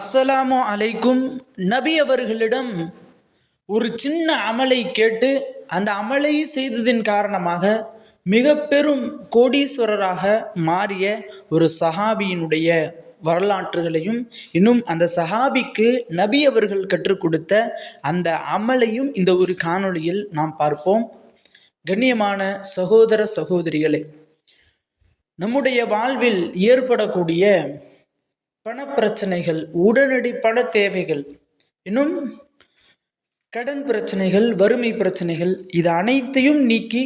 அஸ்ஸலாமு அலைக்கும். நபி அவர்களிடம் ஒரு சின்ன அமலை கேட்டு அந்த அமலை செய்ததின் காரணமாக மிக பெரும் கோடீஸ்வரராக மாறிய ஒரு சஹாபியினுடைய வரலாற்றுகளையும் இன்னும் அந்த சஹாபிக்கு நபி அவர்கள் கற்றுக் கொடுத்த அந்த அமலையும் இந்த ஒரு காணொளியில் நாம் பார்ப்போம். கண்ணியமான சகோதர சகோதரிகளே நம்முடைய வாழ்வில் ஏற்படக்கூடிய பணப்பிரச்சனைகள் உடனடி பண தேவைகள் இன்னும் கடன் பிரச்சனைகள் வறுமை பிரச்சனைகள் இது அனைத்தையும் நீக்கி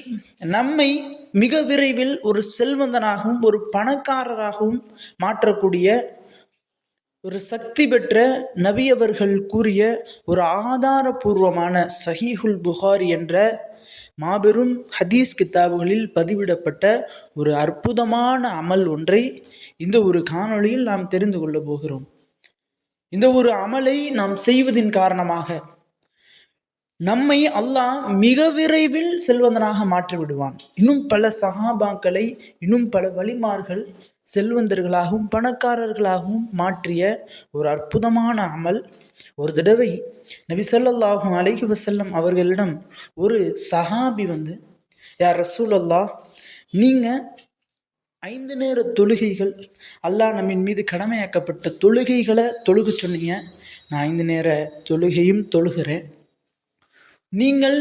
நம்மை மிக விரைவில் ஒரு செல்வந்தனாகவும் ஒரு பணக்காரராகவும் மாற்றக்கூடிய ஒரு சக்தி பெற்ற நபியவர்கள் கூறிய ஒரு ஆதாரபூர்வமான சஹீஹுல் புகார் என்ற மாபெரும் ஹதீஸ் கித்தாபுகளில் பதிவிடப்பட்ட ஒரு அற்புதமான அமல் ஒன்றை இந்த ஒரு காணொளியில் நாம் தெரிந்து கொள்ளப் போகிறோம். இந்த ஒரு அமலை நாம் செய்வதின் காரணமாக நம்மை அல்லாஹ் மிக விரைவில் செல்வந்தனாக மாற்றி விடுவான் இன்னும் பல சஹாபாக்களை இன்னும் பல வழிமார்கள் செல்வந்தர்களாகவும் பணக்காரர்களாகவும் மாற்றிய ஒரு அற்புதமான அமல். ஒரு தடவை நபி அலைஹி வசல்லம் அவர்களிடம் ஒரு சஹாபி வந்து யார் ரசூல் அல்லாஹ் நீங்கள் ஐந்து நேர தொழுகைகள் அல்லாஹ் நம்மின் மீது கடமையாக்கப்பட்ட தொழுகைகளை தொழுக சொன்னீங்க. நான் ஐந்து நேர தொழுகையும் தொழுகிறேன். நீங்கள்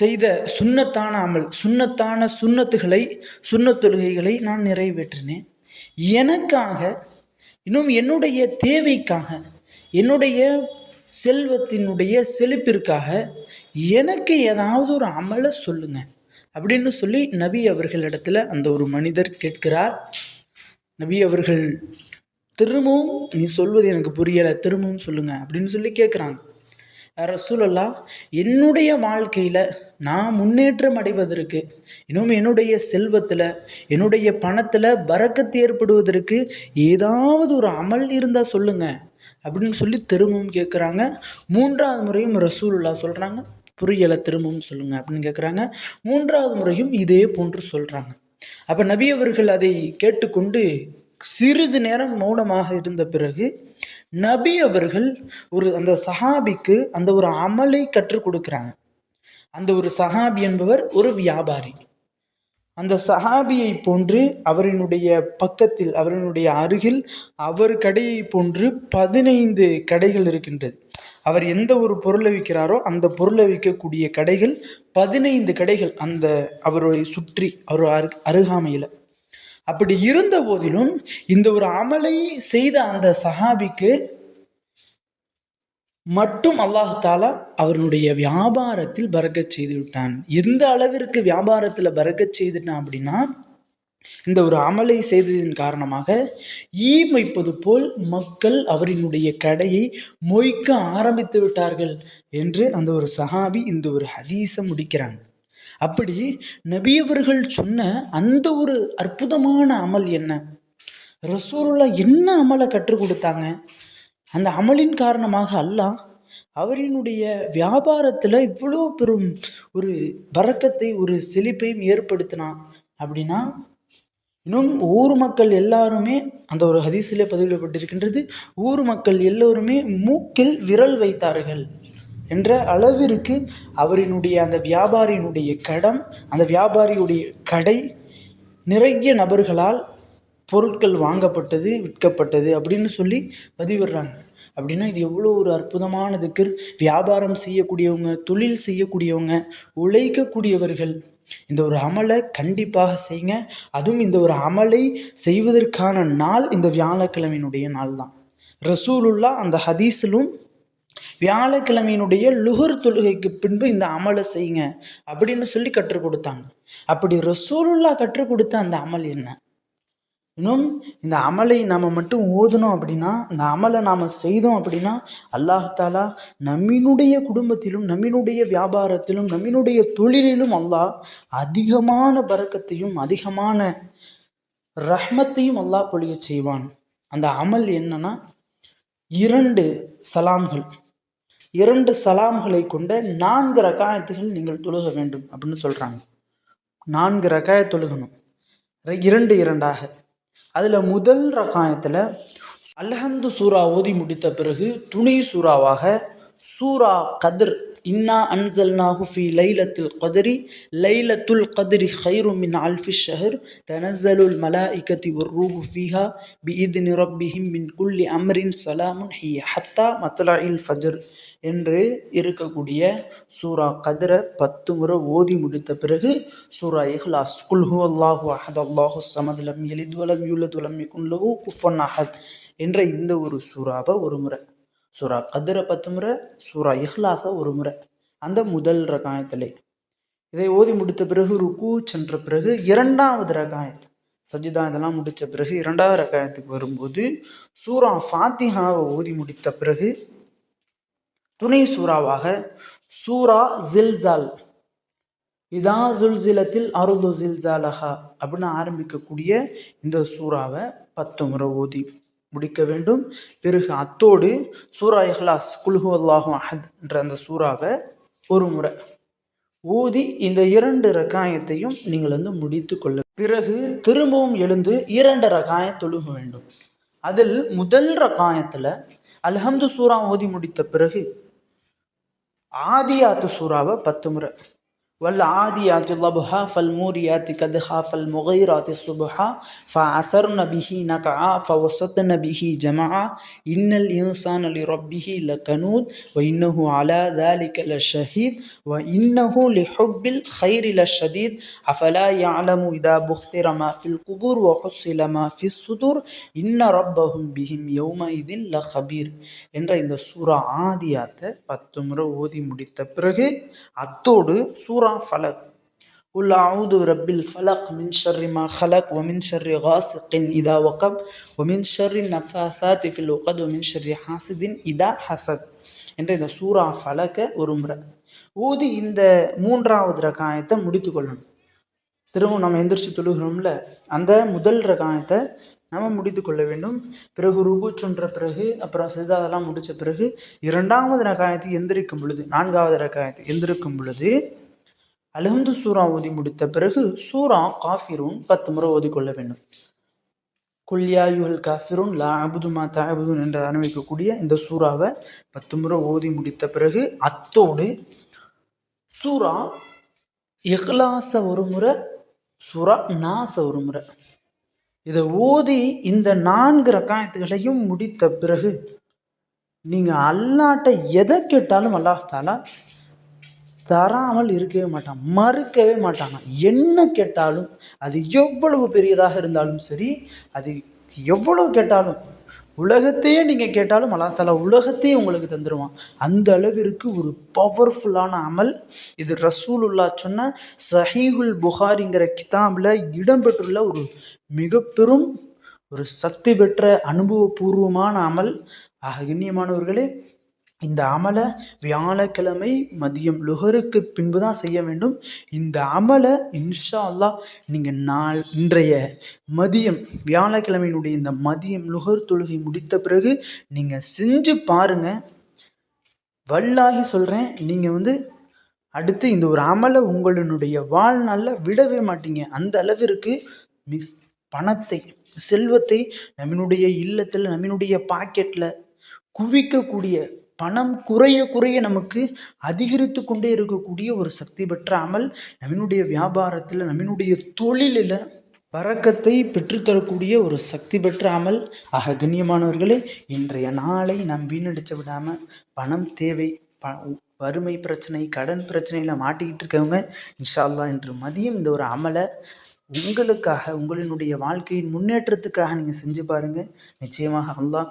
செய்த சுண்ணத்தான அமல் சுண்ணத்தான சுண்ணத்துகளை சுண்ணத் தொழுகைகளை நான் நிறைவேற்றினேன். எனக்காக இன்னும் என்னுடைய தேவைக்காக என்னுடைய செல்வத்தினுடைய செழிப்பிற்காக எனக்கு ஏதாவது ஒரு அமலை சொல்லுங்க. அப்படின்னு சொல்லி நபி அவர்களிடத்துல அந்த ஒரு மனிதர் கேட்கிறார். நபி அவர்கள் திரும்பவும் நீ சொல்வது எனக்கு புரியலை திரும்பவும் சொல்லுங்க அப்படின்னு சொல்லி கேட்குறாங்க. ரசூலல்லா என்னுடைய வாழ்க்கையில் நான் முன்னேற்றம் அடைவதற்கு இன்னும் என்னுடைய செல்வத்தில் என்னுடைய பணத்தில் பறக்கத்து ஏற்படுவதற்கு ஏதாவது ஒரு அமல் இருந்தால் சொல்லுங்கள் அப்படின்னு சொல்லி திரும்பவும் கேட்குறாங்க மூன்றாவது முறையும் ரசூலுல்லா சொல்கிறாங்க புரியலை திரும்பவும் சொல்லுங்க அப்படின்னு கேட்குறாங்க மூன்றாவது முறையும் இதே போன்று சொல்கிறாங்க அப்போ நபி அவர்கள் அதை கேட்டுக்கொண்டு சிறிது நேரம் மௌனமாக இருந்த பிறகு நபி அவர்கள் ஒரு அந்த சஹாபிக்கு அந்த ஒரு அமலை கற்றுக் கொடுக்குறாங்க. அந்த ஒரு சஹாபி என்பவர் ஒரு வியாபாரி. அந்த சஹாபியை போன்று அவரினுடைய பக்கத்தில் அவரினுடைய அருகில் அவர் கடையை போன்று பதினைந்து கடைகள் இருக்கின்றது. அவர் எந்த ஒரு பொருளை விற்கிறாரோ அந்த பொருளை விற்கக்கூடிய கடைகள் பதினைந்து கடைகள் அந்த அவரை சுற்றி அவர் அரு அருகாமையில். அப்படி இருந்த போதிலும் இந்த ஒரு அமலை செய்த அந்த சஹாபிக்கு மட்டும் அல்லாஹு தாலா அவருடைய வியாபாரத்தில் பறக்கச் செய்து விட்டான் எந்த அளவிற்கு வியாபாரத்தில் பறக்கச் செய்துட்டான் அப்படின்னா இந்த ஒரு அமலை செய்ததின் காரணமாக ஈ மொய்ப்பது போல் மக்கள் அவரினுடைய கடையை மொய்க்க ஆரம்பித்து விட்டார்கள் என்று அந்த ஒரு சஹாபி இந்த ஒரு ஹதீஸை முடிக்கிறாங்க. அப்படி நபியவர்கள் சொன்ன அந்த ஒரு அற்புதமான அமல் என்ன? ரசூருல்லா என்ன அமலை கற்றுக் கொடுத்தாங்க? அந்த அமலின் காரணமாக அல்லாஹ் அவரினுடைய வியாபாரத்தில் இவ்வளோ பெரும் ஒரு வரக்கத்தை ஒரு செழிப்பையும் ஏற்படுத்தினான் அப்படின்னா இன்னும் ஊர் மக்கள் எல்லாருமே அந்த ஒரு ஹதீஸிலே பதிவிடப்பட்டிருக்கின்றது ஊர் மக்கள் எல்லோருமே மூக்கில் விரல் வைத்தார்கள் என்ற அளவிற்கு அவரினுடைய அந்த வியாபாரியினுடைய கடம் அந்த வியாபாரியுடைய கடை நிறைய நபர்களால் பொருட்கள் வாங்கப்பட்டது விற்கப்பட்டது அப்படின்னு சொல்லி பதிவிடுறாங்க. அப்படின்னா இது எவ்வளோ ஒரு அற்புதமான திக்கர். வியாபாரம் செய்யக்கூடியவங்க தொழில் செய்யக்கூடியவங்க உழைக்கக்கூடியவர்கள். இந்த ஒரு அமலை கண்டிப்பாக செய்யுங்க. அதுவும் இந்த ஒரு அமலை செய்வதற்கான நாள் இந்த வியாழக்கிழமையினுடைய நாள் தான் ரசூலுல்லா அந்த ஹதீஸிலும் வியாழக்கிழமையினுடைய லுகர் தொழுகைக்கு பின்பு இந்த அமலை செய்யுங்க அப்படின்னு சொல்லி கற்றுக் கொடுத்தாங்க. அப்படி ரசூலுல்லா கற்றுக் கொடுத்த அந்த அமல் என்ன? இன்னும் இந்த அமலை நாம் மட்டும் ஓதணும் அப்படின்னா அந்த அமலை நாம் செய்தோம் அப்படின்னா அல்லாஹாலா நம்மினுடைய குடும்பத்திலும் நம்மினுடைய வியாபாரத்திலும் நம்மினுடைய தொழிலிலும் அல்லாஹ் அதிகமான பறக்கத்தையும் அதிகமான ரஹ்மத்தையும் அல்லாஹ் பொழிய செய்வான். அந்த அமல் என்னன்னா இரண்டு சலாம்கள். இரண்டு சலாம்களை கொண்ட நான்கு ரகாயத்துகள் நீங்கள் தொழுக வேண்டும் அப்படின்னு சொல்கிறாங்க நான்கு ரகாய தொழுகணும். இரண்டு இரண்டாக. அதில் முதல் ரகாயத்தில் அல்ஹம்து சூரா ஓதி முடித்த பிறகு துணை சூறாவாக சூரா கதிர் இன்னா அன்சல் நாஹுஃபி லைலத்துல் கதிரி லைலத்துல் கதிரி ஹைரு மின் அல்ஃபி ஷஹர் தனசலுல் மலா இக்கத்தி உர்ரூஹு ஃபீஹா பி இது நிரப்பிஹிம் மின் குல்லி அம்ரின் சலாமுன் ஹிய ஹத்தா மத்லா இல் ஃபஜர் என்று இருக்கக்கூடிய சூரா கதிரை பத்து முறை ஓதி முடித்த பிறகு சூரா இஹ்லாஸ் குல்ஹு அல்லாஹு அஹத் அல்லாஹு சமத் லம் எலித் வலம் குல்லஹு குஃபன் அஹத் என்ற இந்த ஒரு சூறாவை ஒரு முறை சூரா கதிரை பத்து முறை சூரா இஹ்லாஸை ஒரு முறை. அந்த முதல் ரகாயத்திலே. இதை ஓதி முடித்த பிறகு ருக்கு சென்ற பிறகு இரண்டாவது ரகாயத். சஜிதா இதெல்லாம் முடித்த பிறகு இரண்டாவது ரகாயத்துக்கு வரும்போது சூரா ஃபாத்திஹாவை ஓதி முடித்த பிறகு துணை சூறாவாக சூரா ஜில்சால். இதா ஜுல்சிலத்தில் அருது ஜில்சாலஹா அப்படின்னு ஆரம்பிக்கக்கூடிய இந்த சூறாவை பத்து முறை ஓதி. முடிக்க வேண்டும். பிறகு அத்தோடு சூரா இஹ்லாஸ் குல்ஹு அல்லாஹும் அஹத் என்ற அந்த சூறாவை ஒரு முறை ஊதி இந்த இரண்டு ரகாயத்தையும் நீங்கள் வந்து முடித்து கொள்ள பிறகு திரும்பவும் எழுந்து இரண்டு ரகாயம் தொழுக வேண்டும். அதில் முதல் ரகாயத்தில் அல்ஹம்து சூறா ஓதி முடித்த பிறகு ஆதியாத்து சூறாவை பத்து முறை வல் ஆதியாத்து லபுஹா ஃபல் மூரியாத்தி கதுஹா ஃபல் முகைராத்தி சுபுஹா ஃப அசர் நபிஹி நகா ஃப வசத் நபிஹி ஜமா இன்னல் இன்சான் அலி ரப்பிஹி ல கனூத் வ இன்னஹு அலா தாலிக ல ஷஹீத் வ இன்னஹு லி ஹுப்பில் ஹைரி ல ஷதீத் அஃபலா யாலமு இதா புக்திர மா ஃபில் குபூர் வ ஹுஸ்ஸில மா ஃபி சுதூர் இன்ன ரப்பஹும் பிஹிம் யௌம இதில் ல ஹபீர் என்ற இந்த சூரா ஆதியாத்தை பத்து முறை ஓதி முடித்த பிறகு அத்தோடு சூரா சூரா ஃபலக். உல் அவுது ரப்பில் ஃபலக் மின் ஷர்ரி மா ஹலக் ஒமின் ஷர்ரி ஹாசிகின் இதா ஒக்கப் ஒமின் ஷர்ரி நஃபாசாத் ஃபில் ஒகத் ஒமின் ஷர்ரி ஹாசிதின் இதா ஹசத் என்ற இந்த சூரா ஃபலக்கை ஒரு முறை. ஊதி இந்த மூன்றாவது ரகாயத்தை முடித்து கொள்ளணும். திரும்பவும் நம்ம எந்திரிச்சு தொழுகிறோம்ல அந்த முதல் ரகாயத்தை நம்ம முடித்து கொள்ள வேண்டும். பிறகு ருகு சொன்ற பிறகு அப்புறம் சிதாதெல்லாம் முடித்த பிறகு இரண்டாவது ரகாயத்தை எந்திரிக்கும் பொழுது நான்காவது ரகாயத்தை எந்திரிக்கும் பொழுது அலஹம்து சூரா ஓதி முடித்த பிறகு சூரா காஃபிரூன் பத்து முறை ஓதிக்கொள்ள வேண்டும். குல்யாயுல் காஃபிரூன் லா அபுதுமா தாபுதுன் என்று ஆரம்பிக்கக்கூடிய இந்த சூறாவை பத்து முறை ஓதி முடித்த பிறகு அத்தோடு சூரா இஹ்லாச ஒரு முறை சூரா நாச ஒரு முறை. இதை ஓதி இந்த நான்கு ரக்காயத்துகளையும் முடித்த பிறகு நீங்கள் அல்லாட்ட எதை கேட்டாலும் அல்லாஹாலா தராமல் இருக்கவே மாட்டான் மறுக்கவே மாட்டாங்க என்ன கேட்டாலும் அது எவ்வளவு பெரியதாக இருந்தாலும் சரி அது எவ்வளவு கேட்டாலும் உலகத்தையே நீங்கள் கேட்டாலும் அல்லாஹாலா உலகத்தையே உங்களுக்கு தந்துடுவான் அந்த அளவிற்கு ஒரு பவர்ஃபுல்லான அமல். இது ரசூலுல்லா சொன்ன சஹீகுல் புகாரிங்கிற கிதாபில் இடம்பெற்றுள்ள ஒரு மிக பெரும் ஒரு சக்தி பெற்ற அனுபவபூர்வமான அமல். ஆக கண்ணியமானவர்களே இந்த அமலை வியாழக்கிழமை மதியம் லுகருக்கு பின்பு தான் செய்ய வேண்டும். இந்த அமலை இன்ஷா அல்லாஹ் நீங்கள் நாள் இன்றைய மதியம் வியாழக்கிழமையினுடைய இந்த மதியம் லுகர் தொழுகை முடித்த பிறகு நீங்கள் செஞ்சு பாருங்கள் வல்லாகி சொல்கிறேன் நீங்கள் வந்து அடுத்து இந்த ஒரு அமலை உங்களினுடைய வாழ்நாளில் விடவே மாட்டீங்க. அந்த அளவிற்கு மிஸ் பணத்தை செல்வத்தை நம்மினுடைய இல்லத்தில் நம்மினுடைய பாக்கெட்டில் குவிக்கக்கூடிய பணம் குறைய குறைய நமக்கு அதிகரித்து கொண்டே இருக்கக்கூடிய ஒரு சக்தி பெற்ற அமல் நம்மினுடைய வியாபாரத்தில் நம்மினுடைய தொழிலில் பறக்கத்தை பெற்றுத்தரக்கூடிய ஒரு சக்தி பெற்ற அமல். ஆக கண்ணியமானவர்களே இன்றைய நாளை நாம் வீணடிச்சு விடாமல் பணம் தேவை ப வறுமை பிரச்சனை கடன் பிரச்சனையில் மாட்டிக்கிட்டு இருக்கவங்க இன்ஷால்லா இன்று மதியம் இந்த ஒரு அமலை உங்களுக்காக உங்களினுடைய வாழ்க்கையின் முன்னேற்றத்துக்காக நீங்கள் செஞ்சு பாருங்கள் நிச்சயமாக அல்லாஹ்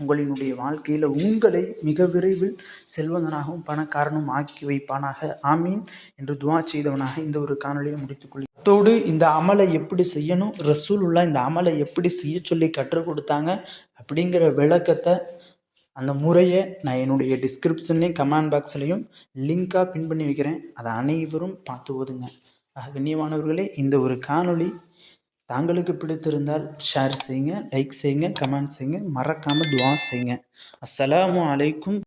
உங்களினுடைய வாழ்க்கையில் உங்களை மிக விரைவில் செல்வந்தனாகவும் பணக்காரனும் ஆக்கி வைப்பானாக. ஆமீன். என்று துவா செய்தவனாக இந்த ஒரு காணொலியை முடித்துக்கொள்ளி அத்தோடு இந்த அமலை எப்படி செய்யணும் ரசூலுல்லா இந்த அமலை எப்படி செய்ய சொல்லி கற்றுக் கொடுத்தாங்க அப்படிங்கிற விளக்கத்தை அந்த முறையை நான் என்னுடைய டிஸ்கிரிப்ஷன்லேயும் கமெண்ட் பாக்ஸ்லேயும் லிங்காக பின் பண்ணி வைக்கிறேன். அதை அனைவரும் பார்த்து ஓதுங்க. ஆக கண்ணியமானவர்களே இந்த ஒரு காணொளி தாங்களுக்கு பிடித்திருந்தால் ஷேர் செய்யுங்க லைக் செய்யுங்க கமெண்ட் செய்யுங்க மறக்காமல் துவா செய்யுங்க. அஸ்ஸலாமு அலைக்கும்